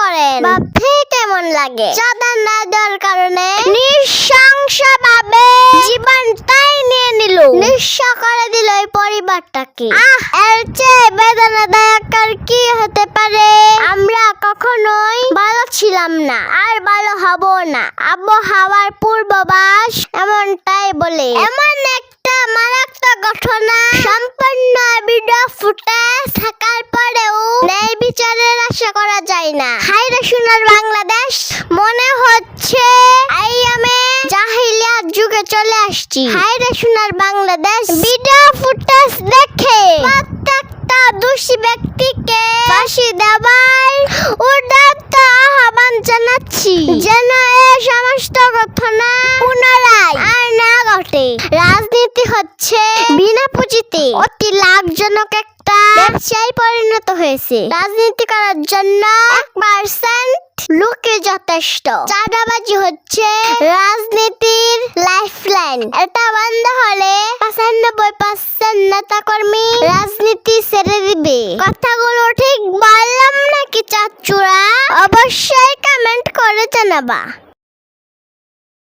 করেন। ভাবতে কেমন লাগে। চাঁদা না দেওয়ার কারণে নৃশংস ভাবে জীবনটাই নিয়ে নিল। নিঃস্ব করে দিল এই পরিবারটাকে। আহ! এর চেয়ে বেদনাদায়ক আর কি হতে পারে? আমরা কখনোই ভালো ছিলাম না আর ভালো হব না। আবহাওয়ার পূর্ববাস এমনটাই বলে। এমন একটা মারাত্মক ঘটনা সম্পূর্ণ ভিডিও ফুটেজ থাকার পরেও ন্যায় বিচারের আশা করা যায় না। হাইরে সোনার বাংলাদেশ, মনে হচ্ছে এই আমি জাহিলিয়াত যুগে চলে আসছি। হাইরে সোনার বাংলাদেশ ভিডিও ফুটেজ দেখে প্রত্যেকটা দোষী ব্যক্তিকে ফাঁসি দেওয়ার উদাত্ত আহ্বান জানাচ্ছি। যেন এই সমস্ত ঘটনা পুনরায় আর না ঘটে। রাজনীতি হচ্ছে বিনা পুঁজিতে অতি লাভজনক একটা ব্যবসায় পরিণত হয়েছে। রাজনীতি করার জন্য এক পার্সেন্ট লোকে যথেষ্ট। চাঁদাবাজি হচ্ছে রাজনীতির লাইফ লাইন এটা বন্ধ হলে পঁচানব্বই পার্সেন্ট নেতা কর্মী রাজনীতি ছেড়ে দিবে। কথাগুলো ঠিক বললাম নাকি, চাচুরা? অবশ্যই কমেন্ট করে জানাবা।